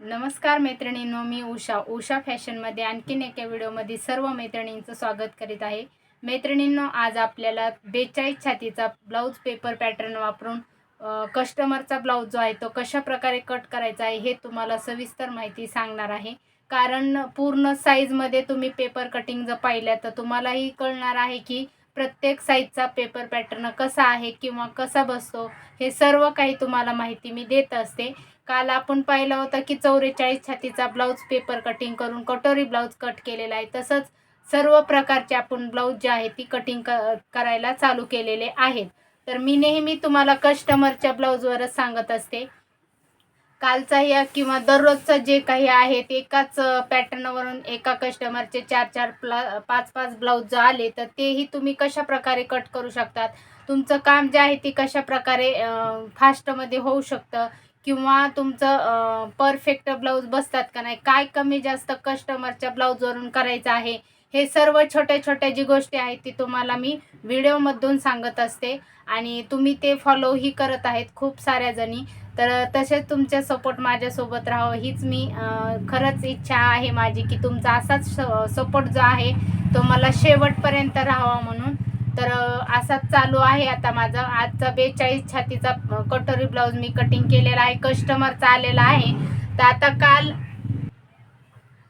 नमस्कार मैत्रिणींनो मी उषा. उषा फॅशनमध्ये आणखीन एका व्हिडिओमध्ये सर्व मैत्रिणींचं स्वागत करीत आहे. मैत्रिणींनो आज आपल्याला बेचाळीस छातीचा ब्लाऊज पेपर पॅटर्न वापरून कस्टमरचा ब्लाऊज जो आहे तो कशा प्रकारे कट करायचा आहे हे तुम्हाला सविस्तर माहिती सांगणार आहे. कारण पूर्ण साईजमध्ये तुम्ही पेपर कटिंग जर पाहिल्या तर तुम्हालाही कळणार आहे की प्रत्येक साईजचा पेपर पॅटर्न कसा आहे किंवा कसा बसतो हे सर्व काही तुम्हाला माहिती मी देत असते. काल आपण पाहिलं होतं की चौवेचाळीस छातीचा ब्लाऊज पेपर कटिंग करून कटोरी ब्लाऊज कट केलेला आहे. तसंच सर्व प्रकारचे आपण ब्लाऊज जे आहे ती कटिंग क करायला चालू केलेले आहेत. तर मी नेहमी तुम्हाला कस्टमरच्या ब्लाऊजवरच सांगत असते. कालचा या किंवा दररोजचं जे काही आहे ते एकाच पॅटर्नवरून एका कस्टमरचे चार चार प्ला पाच पाच ब्लाऊज जर आले तर तेही तुम्ही कशा प्रकारे कट करू शकतात? तुमचं काम जे आहे ते कशा प्रकारे फास्टमध्ये होऊ शकतं? किंवा तुमचं परफेक्ट ब्लाऊज बसतात का नाही? काय कमी जास्त कस्टमरच्या ब्लाऊजवरून करायचं आहे? हे सर्व छोट्या छोट्या जी गोष्टी आहेत ती तुम्हाला मी व्हिडिओमधून सांगत असते. आणि तुम्ही ते फॉलोही करत आहेत खूप साऱ्या जणी. तर तसेच तुमचा सपोर्ट माझ्यासोबत राहावं हीच मी खरंच इच्छा आहे माझी की तुमचा असाच सपोर्ट जो आहे तो मला शेवटपर्यंत राहावा म्हणून. तर असाच चालू आहे आता माझा आजचा बेचाळीस छातीचा कटोरी ब्लाऊज मी कटिंग केलेला आहे कस्टमरचा आलेला आहे. तर आता काल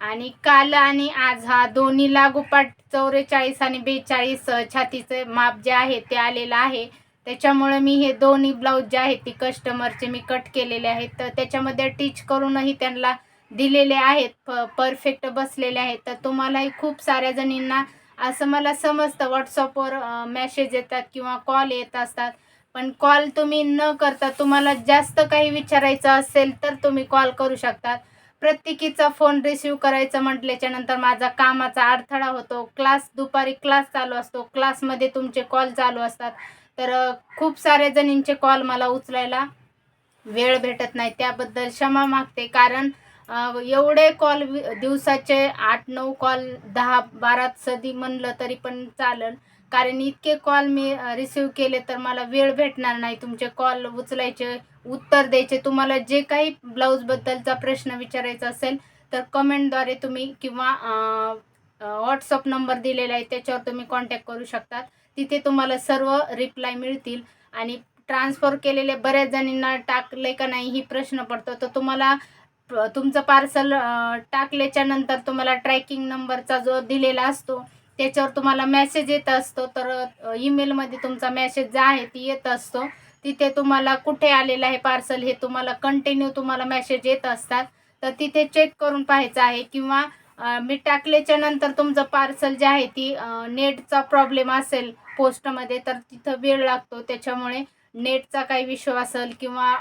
आणि काल आणि आज हा दोन्ही लागोपाठ चौवेचाळीस आणि बेचाळीस छातीचे माप जे आहे ते आलेलं आहे. त्याच्यामुळे मी हे दोन्ही ब्लाऊज जे आहेत ती कस्टमरचे मी कट केलेले आहेत. तर त्याच्यामध्ये टीच करूनही त्यांना दिलेले आहेत प परफेक्ट बसलेले आहेत. तर तुम्हालाही खूप साऱ्या जणींना असं मला समजतं व्हॉट्सअपवर मेसेज येतात किंवा कॉल येत असतात. पण कॉल तुम्ही न करता तुम्हाला जास्त काही विचारायचं असेल तर तुम्ही कॉल करू शकतात प्रत्येकीचा फोन रिसीव करायचं म्हटल्याच्या नंतर माझा कामाचा अडथळा होतो. क्लास दुपारी क्लास चालू असतो. क्लासमध्ये तुमचे कॉल चालू असतात. तर खूप साऱ्या जणींचे कॉल मला उचलायला वेळ भेटत नाही. त्याबद्दल क्षमा मागते. कारण एवढे कॉल दिवसाचे आठ नऊ कॉल दहा बारा सदी म्हणलं तरी पण चालेल कारण इतके कॉल मी रिसीव केले तर मला वेळ भेटणार नाही. तुमचे कॉल उचलायचे उत्तर द्यायचे. तुम्हाला जे काही ब्लाऊजबद्दलचा प्रश्न विचारायचा असेल तर कमेंटद्वारे तुम्ही किंवा व्हॉट्सअप नंबर दिलेला आहे त्याच्यावर तुम्ही कॉन्टॅक्ट करू शकतात. तिथे तुम्हाला सर्व रिप्लाय मिळतील. आणि ट्रान्सफर केलेले बऱ्याच जणींना टाकले का नाही ही प्रश्न पडतो. तर तुम्हाला तुमचं पार्सल टाकल्याच्या नंतर तुम्हाला ट्रॅकिंग नंबरचा जो दिलेला असतो त्याच्यावर तुम्हाला मेसेज येत असतो. तर ईमेलमध्ये तुमचा मेसेज जो आहे ती येत असतो. तिथे तुम्हाला कुठे आलेलं आहे पार्सल हे तुम्हाला कंटिन्यू तुम्हाला मेसेज येत असतात. तर तिथे चेक करून पाहायचं आहे किंवा मी टाकल्याच्या नंतर तुमचं पार्सल जे आहे ती नेटचा प्रॉब्लेम असेल पोस्टमध्ये तर तिथं वेळ लागतो. त्याच्यामुळे नेटचा काही विषय असेल किंवा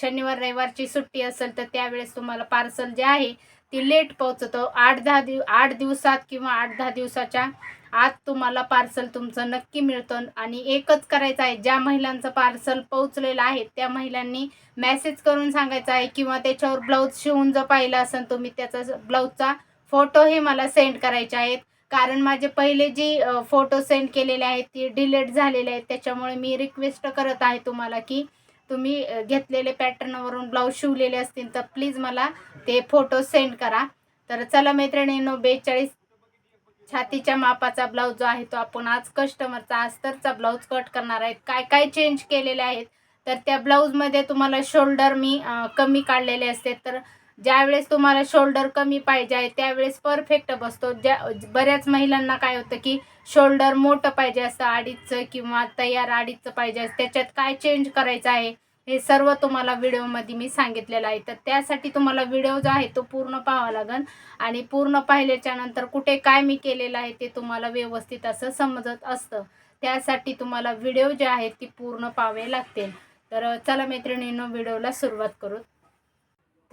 शनिवार रविवारची सुट्टी असेल तर त्यावेळेस तुम्हाला पार्सल जे आहे ती लेट पोहोचतं. आठ दहा दिव आठ दिवसात किंवा आठ दहा दिवसाच्या आत तुम्हाला पार्सल तुमचं नक्की मिळतं. आणि एकच करायचं आहे ज्या महिलांचं पार्सल पोहोचलेलं आहे त्या महिलांनी मेसेज करून सांगायचं आहे किंवा त्याच्यावर ब्लाऊज शिवून जर पाहिलं असेल तुम्ही त्याचा ब्लाऊजचा फोटो हे मला सेंड करायचे आहेत. कारण माझे पहिले जी फोटो सेंड केलेले आहेत ती डिलीट झालेले आहेत. त्याच्यामुळे मी रिक्वेस्ट करत आहे तुम्हाला की तुम्ही घेतलेले पॅटर्नवरून ब्लाऊज शिवलेले असतील तर प्लीज मला ते फोटो सेंड करा. तर चला मैत्रिणींनो बेचाळीस छातीच्या मापाचा ब्लाऊज जो आहे तो आपण आज कस्टमरचा अस्तरचा ब्लाऊज कट करणार आहेत. काय काय चेंज केलेले आहेत? तर त्या ब्लाऊजमध्ये तुम्हाला शोल्डर मी कमी काढलेले असते. तर ज्यावेळेस तुम्हाला शोल्डर कमी पाहिजे आहे त्यावेळेस परफेक्ट बसतो. ज्या बऱ्याच महिलांना काय होतं की शोल्डर मोठं पाहिजे असतं अडीचचं किंवा तयार अडीचचं पाहिजे असतं. त्याच्यात काय चेंज करायचं आहे हे सर्व तुम्हाला व्हिडिओमध्ये मी सांगितलेलं आहे. तर त्यासाठी तुम्हाला व्हिडिओ जो आहे तो पूर्ण पाहावा लागेल आणि पूर्ण पाहिल्याच्या नंतर कुठे काय मी केलेलं आहे ते तुम्हाला व्यवस्थित असं समजत असतं. त्यासाठी तुम्हाला व्हिडिओ जे आहेत ती पूर्ण पाहावे लागतील. तर चला मैत्रिणींनो व्हिडिओला सुरुवात करू.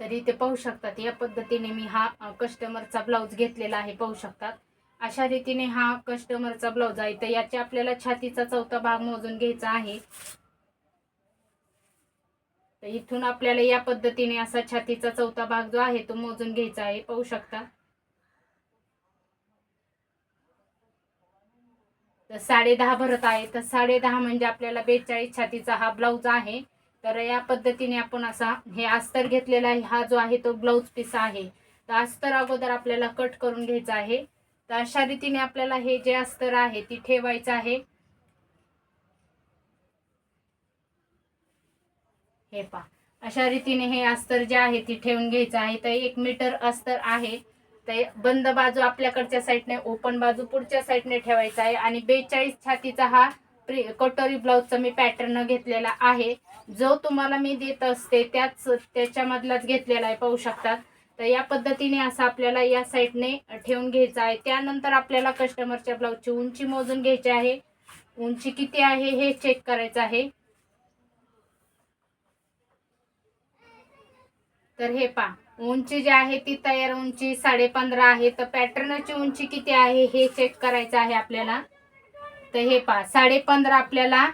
तर इथे पाहू शकतात. या पद्धतीने मी हा कस्टमरचा ब्लाऊज घेतलेला आहे पाहू शकतात. अशा रीतीने हा कस्टमरचा ब्लाऊज आहे. तर याच्या आपल्याला छातीचा चौथा भाग मोजून घ्यायचा आहे. तर इथून आपल्याला या पद्धतीने असा छातीचा चौथा भाग जो आहे तो मोजून घ्यायचा आहे. पाहू शकता. तर साडे दहा भरत आहे. तर साडे दहा म्हणजे आपल्याला बेचाळीस छातीचा हा ब्लाऊज आहे. तर या पद्धतीने आपण असा हे अस्तर घेतलेला आहे. हा जो आहे तो ब्लाऊज पीस आहे. तर अस्तर अगोदर आपल्याला कट करून घ्यायचा आहे. तर अशा रीतीने आपल्याला हे जे अस्तर आहे ती ठेवायचं आहे. हे पा अशा रीतीने हे अस्तर जे आहे ती ठेवून घ्यायचं आहे. तर एक मीटर अस्तर आहे. तर बंद बाजू आपल्याकडच्या साईडने ओपन बाजू पुढच्या साईडने ठेवायचा आहे. आणि बेचाळीस छातीचा हा प्रि कटोरी ब्लाऊजचा मी पॅटर्न घेतलेला आहे. जो तुम्हाला मी देत असते त्याच त्याच्यामधलाच घेतलेला आहे पाहू शकतात तर या पद्धतीने असं आपल्याला या साईडने ठेवून घ्यायचं आहे. त्यानंतर आपल्याला कस्टमरच्या ब्लाऊजची उंची मोजून घ्यायची आहे. उंची किती आहे हे चेक करायचं आहे. तर हे पा उंची जी आहे ती तयार उंची साडे पंधरा आहे. तर पॅटर्नची उंची किती आहे हे चेक करायचं आहे आपल्याला. तर हे पहा साडे पंधरा आपल्याला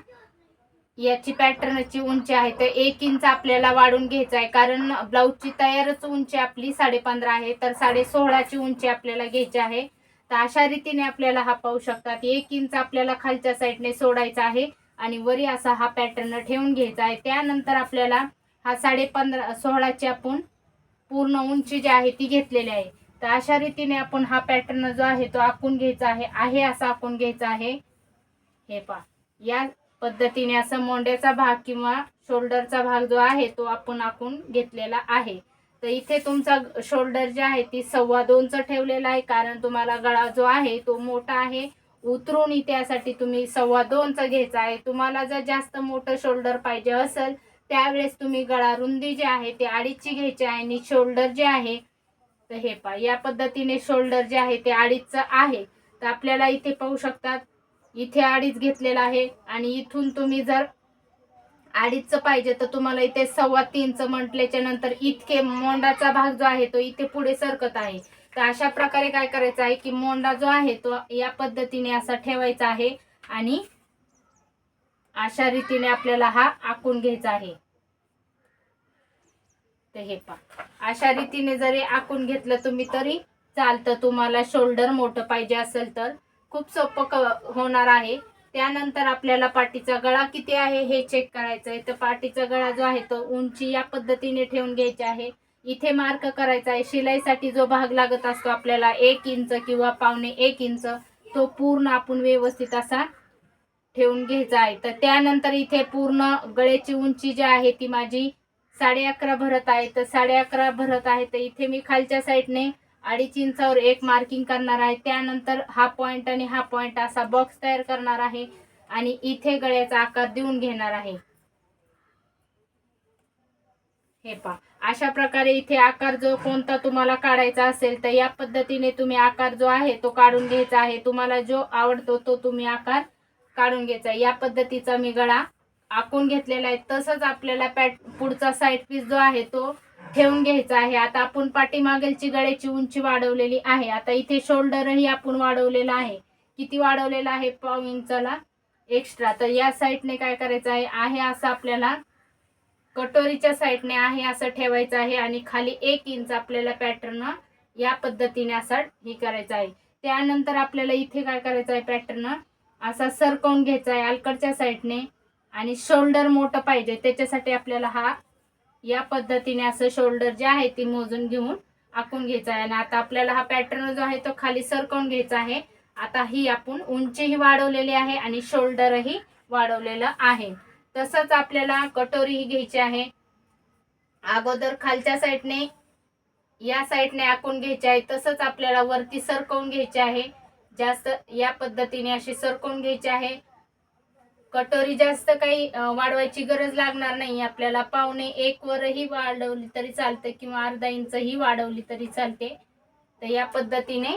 याची पॅटर्नची उंची आहे. तर एक इंच आपल्याला वाढून घ्यायचं आहे. कारण ब्लाऊजची तयारच उंची आपली साडे पंधरा आहे. तर साडे सोळाची उंची आपल्याला घ्यायची आहे. तर अशा रीतीने आपल्याला हा पाहू शकतात. एक इंच आपल्याला खालच्या साईडने सोडायचा आहे आणि वरी असा हा पॅटर्न ठेवून घ्यायचा आहे. त्यानंतर आपल्याला हा साडे पंधरा सोळाची आपण पूर्ण उंची जी आहे ती घेतलेली आहे. तर अशा रीतीने आपण हा पॅटर्न जो आहे तो आखून घ्यायचा आहे. आहे असा आखून घ्यायचा आहे. हे पा या पद्धतीने असं मोंड्याचा भाग किंवा शोल्डरचा भाग जो आहे तो आपण आखून घेतलेला आहे. तर इथे तुमचा शोल्डर जे आहे ती सव्वा दोनचं ठेवलेला आहे कारण तुम्हाला गळा जो आहे तो मोठा आहे. उतरून त्यासाठी तुम्ही सव्वा दोनचं घ्यायचा आहे. तुम्हाला जर जास्त मोठं शोल्डर पाहिजे असेल त्यावेळेस तुम्ही गळा रुंदी जी आहे ती अडीचची घ्यायची आहे आणि शोल्डर जे आहे तर हे पा या पद्धतीने शोल्डर जे आहे ते अडीचचं आहे. तर आपल्याला इथे पाहू शकतात इथे अडीच घेतलेला आहे आणि इथून तुम्ही जर अडीचचं पाहिजे तर तुम्हाला इथे सव्वा तीनचं म्हटल्याच्या नंतर इतके मोंडाचा भाग जो आहे तो इथे पुढे सरकत आहे. तर अशा प्रकारे काय करायचं आहे की मोंडा जो आहे तो या पद्धतीने असा ठेवायचा आहे आणि अशा रीतीने आपल्याला हा आखून घ्यायचा आहे. तर हे पा अशा रीतीने जरी आखून घेतलं तुम्ही तरी चालतं. तुम्हाला शोल्डर मोठं पाहिजे असेल तर. खूप सोपं क होणार आहे. त्यानंतर आपल्याला पाठीचा गळा किती आहे हे चेक करायचं आहे तर पाठीचा गळा जो आहे तो उंची या पद्धतीने ठेवून घ्यायची आहे. इथे मार्क करायचा आहे. शिलाईसाठी जो भाग लागत असतो आपल्याला एक इंच किंवा पावणे एक इंच तो पूर्ण आपण व्यवस्थित असा ठेवून घ्यायचा आहे. तर त्यानंतर इथे पूर्ण गळ्याची उंची जी आहे ती माझी साडे अकरा भरत आहे. तर साडे अकरा भरत आहे. तर इथे मी खालच्या साईडने अडीच इंचावर एक मार्किंग करणार आहे. त्यानंतर हा पॉइंट आणि हा पॉइंट असा बॉक्स तयार करणार आहे आणि इथे गळ्याचा आकार देऊन घेणार आहे. हे पा अशा प्रकारे इथे आकार जो कोणता तुम्हाला काढायचा असेल तर या पद्धतीने तुम्ही आकार जो आहे तो काढून घ्यायचा आहे. तुम्हाला जो आवडतो तो तुम्ही आकार काढून घ्यायचा या पद्धतीचा मी गळा आखून घेतलेला आहे. तसंच आपल्याला पॅट पुढचा साईड पीस जो आहे तो ठेवून घ्यायचं आहे. आता आपण पाठीमागेलची गळ्याची उंची वाढवलेली आहे. आता इथे शोल्डरही आपण वाढवलेला आहे. किती वाढवलेला आहे पाव इंचाला? एक्स्ट्रा. तर या साईडने काय करायचं आहे? आहे असं आपल्याला कटोरीच्या साईडने आहे असं ठेवायचं आहे आणि खाली एक इंच आपल्याला पॅटर्न या पद्धतीने असा हे करायचं आहे. त्यानंतर आपल्याला इथे काय करायचं आहे? पॅटर्न असा सरकवून घ्यायचा आहे अलकडच्या साईडने. आणि शोल्डर मोठं पाहिजे. त्याच्यासाठी आपल्याला हा या पद्धतीने असं शोल्डर जे आहे ती मोजून घेऊन आखून घ्यायचा आहे. आणि आता आपल्याला हा पॅटर्न जो आहे तो खाली सरकवून घ्यायचा आहे. आता ही आपण उंचीही वाढवलेली आहे आणि शोल्डरही वाढवलेलं आहे. तसंच आपल्याला कटोरीही घ्यायची आहे. अगोदर खालच्या साईडने या साईडने आखून घ्यायचे आहे. तसंच आपल्याला वरती सरकवून घ्यायचे आहे. जास्त या पद्धतीने अशी सरकवून घ्यायची आहे. कटोरी जास्त काही वाढवायची गरज लागणार नाही. आपल्याला पावणे एक वरही वाढवली तरी चालते किंवा अर्धा इंचही वाढवली तरी चालते. तर या पद्धतीने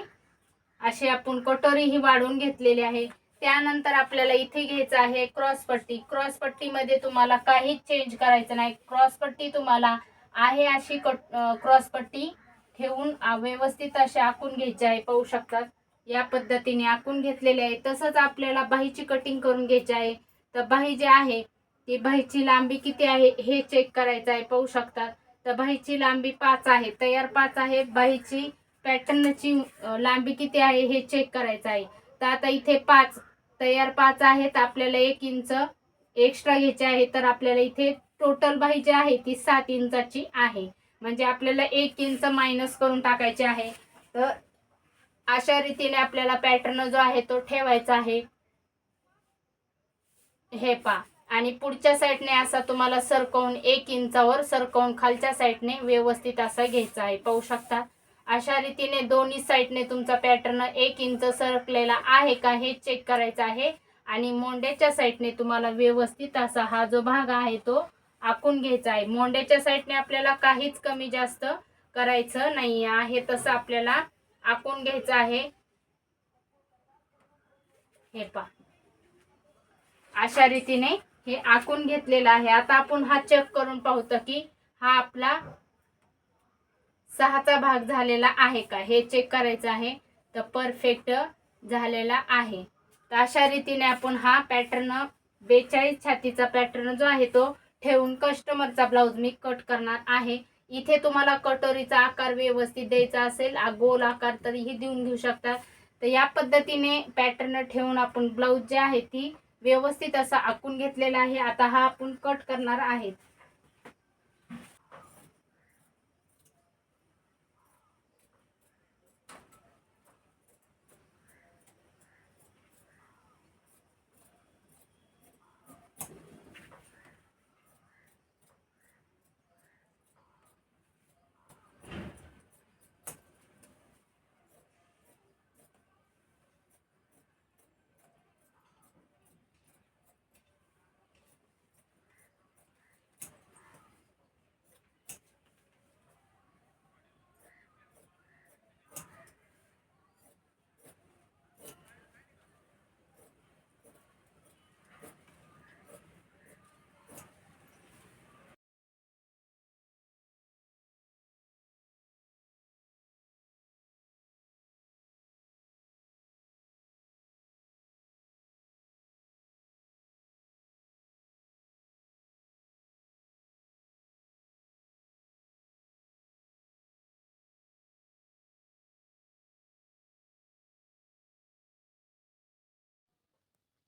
अशी आपण कटोरी ही वाढवून घेतलेली आहे. त्यानंतर आपल्याला इथे घ्यायचं आहे क्रॉस पट्टी. तुम्हाला काहीच चेंज करायचं नाही. क्रॉसपट्टी तुम्हाला आहे अशी कट क्रॉसपट्टी ठेवून व्यवस्थित अशी आखून घ्यायची आहे. पाहू शकतात. या पद्धतीने आखून घेतलेली आहे. तसंच आपल्याला बाहीची कटिंग करून घ्यायची आहे. तर बाही जे आहे ती बाहीची लांबी किती आहे हे चेक करायचं आहे पाहू शकतात. तर बाहीची लांबी पाच आहे तयार पाच आहे बाहीची पॅटर्नची लांबी किती आहे हे चेक करायचं आहे. तर आता इथे पाच तयार पाच आहेत आपल्याला एक इंच एक्स्ट्रा घ्यायचे आहे तर आपल्याला इथे टोटल बाही जी आहे ती सात इंचाची आहे. म्हणजे आपल्याला एक इंच मायनस करून टाकायचे आहे. तर अशा रीतीने आपल्याला पॅटर्न जो आहे तो ठेवायचा आहे. हे पा. आणि पुढच्या साईडने असा तुम्हाला सरकवून एक इंचावर सरकवून खालच्या साईडने व्यवस्थित असा घ्यायचा आहे. पाहू शकता? अशा रीतीने दोन्ही साईडने तुमचा पॅटर्न एक इंच सरकलेला आहे का हे चेक करायचं आहे. आणि मोंड्याच्या साईडने तुम्हाला व्यवस्थित असा हा जो भाग आहे तो आखून घ्यायचा आहे. मोंड्याच्या साईडने आपल्याला काहीच कमी जास्त करायचं नाही आहे तसं आपल्याला आखून घ्यायचं आहे. हे पा. अशा रीतीने हे आखून घेतलेलं आहे. आता आपण हा चेक करून पाहतो की हा आपला सहाचा भाग झालेला आहे का? हे चेक करायचं आहे. तर परफेक्ट झालेला आहे. तर अशा रीतीने आपण हा पॅटर्न बेचाळीस छातीचा पॅटर्न जो आहे तो ठेवून कस्टमरचा ब्लाऊज मी कट करणार आहे. इथे तुम्हाला कटोरीचा आकार व्यवस्थित द्यायचा असेल गोल आकार तरीही देऊन घेऊ शकता. तर या पद्धतीने पॅटर्न ठेवून आपण ब्लाऊज जे आहे ती व्यवस्थित असा आखून घेतलेला आहे. आता हा आपण कट करणार आहे.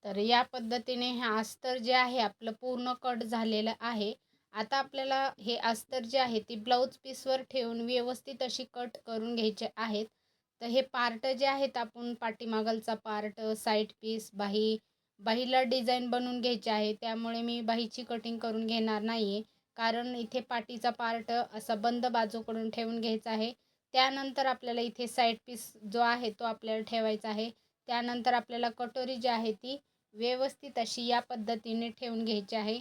तर या पद्धतीने हे अस्तर जे आहे आपलं पूर्ण कट झालेलं आहे. आता आपल्याला हे अस्तर जे आहे ती ब्लाऊज पीसवर ठेवून व्यवस्थित अशी कट करून घ्यायचे आहेत. तर हे पार्ट जे आहेत आपण पाठीमागलचा पार्ट साईड पीस बाही बाहीला डिझाईन बनवून घ्यायचे आहे. त्यामुळे मी बाहीची कटिंग करून घेणार नाही आहे कारण इथे पाठीचा पार्ट असा बंद बाजूकडून ठेवून घ्यायचा आहे. त्यानंतर आपल्याला इथे साईड पीस जो आहे तो आपल्याला ठेवायचा आहे. त्यानंतर आपल्याला कटोरी जी आहे ती व्यवस्थित अशी या पद्धतीने ठेवून घ्यायची आहे.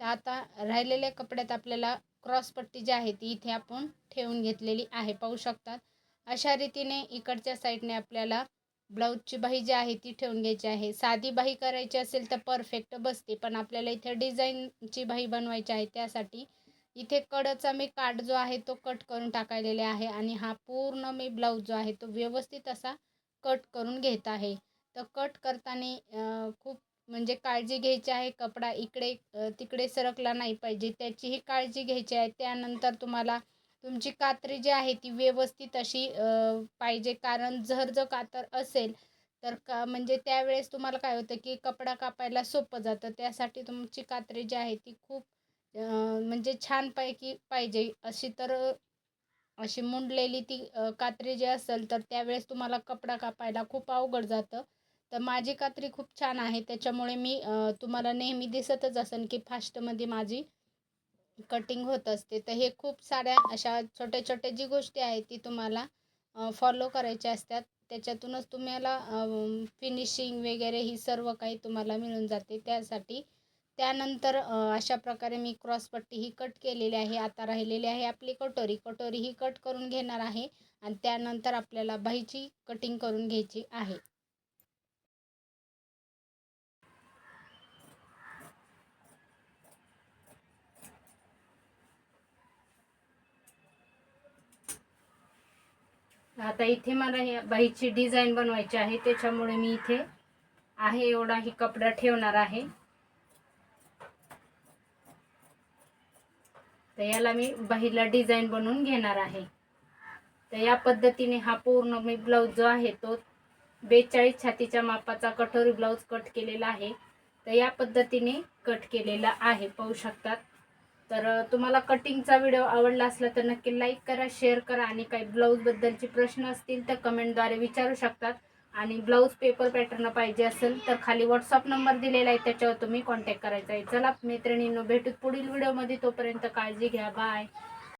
तर आता राहिलेल्या कपड्यात आपल्याला क्रॉसपट्टी जी आहे ती इथे आपण ठेवून घेतलेली आहे. पाहू शकतात. अशा रीतीने इकडच्या साईडने आपल्याला ब्लाऊजची बाही जी आहे ती ठेवून घ्यायची आहे. साधी बाही करायची असेल तर परफेक्ट बसते पण आपल्याला इथे डिझाईनची बाही बनवायची आहे त्यासाठी इथे कडचा मी काठ जो आहे तो कट करून टाकायलेले आहे. आणि हा पूर्ण मी ब्लाऊज जो आहे तो व्यवस्थित असा कट करून घेत आहे. तर कट करताना खूप म्हणजे काळजी घ्यायची आहे. कपडा इकडे तिकडे सरकला नाही पाहिजे. त्याचीही काळजी घ्यायची आहे. त्यानंतर तुम्हाला तुमची कात्री जी आहे ती व्यवस्थित अशी पाहिजे. कारण जर जर कातर असेल तर का म्हणजे त्यावेळेस तुम्हाला काय होतं की कपडा कापायला सोपं जातं. त्यासाठी तुमची कात्री जी आहे ती खूप म्हणजे छानपैकी पाहिजे. अशी तर अशी मुंडलेली ती कात्री जी असेल तर त्यावेळेस तुम्हाला कपडा कापायला खूप अवघड जातं. तर माझी कात्री खूप छान आहे. त्याच्यामुळे मी तुम्हाला नेहमी दिसतच असेल की फास्टमध्ये माझी कटिंग होत असते. तर हे खूप साऱ्या अशा छोट्या छोट्या जी गोष्टी आहेत ती तुम्हाला फॉलो करायच्या असतात. त्याच्यातूनच तुम्हाला फिनिशिंग वगैरे ही सर्व काही तुम्हाला मिळून जाते. त्यासाठी त्यानंतर अशा प्रकारे मी क्रॉसपट्टी ही कट केलेली आहे. आता राहिलेली आहे आपली कटोरी. कटोरी ही कट करून घेणार आहे आणि त्यानंतर आपल्याला बाहीची कटिंग करून घ्यायची आहे. आता इथे मला हे बाईची डिझाईन बनवायची आहे त्याच्यामुळे मी इथे आहे एवढा ही कपडा ठेवणार आहे. तर याला मी बाहीला डिझाईन बनवून घेणार आहे. तर या पद्धतीने हा पूर्ण मी ब्लाऊज जो आहे तो बेचाळीस छातीच्या मापाचा कठोरी ब्लाऊज कट केलेला आहे. तर या पद्धतीने कट केलेला आहे पाहू शकतात. तर तुम्हाला कटिंगचा व्हिडिओ आवडला असला तर नक्की लाईक करा शेअर करा आणि काही ब्लाऊजबद्दलचे प्रश्न असतील तर कमेंटद्वारे विचारू शकतात. आणि ब्लाऊज पेपर पॅटर्न पाहिजे असेल तर खाली व्हॉट्सअप नंबर दिलेला आहे त्याच्यावर तुम्ही कॉन्टॅक्ट करायचा आहे. चला मैत्रिणींनो भेटूत पुढील व्हिडिओमध्ये तोपर्यंत काळजी घ्या. बाय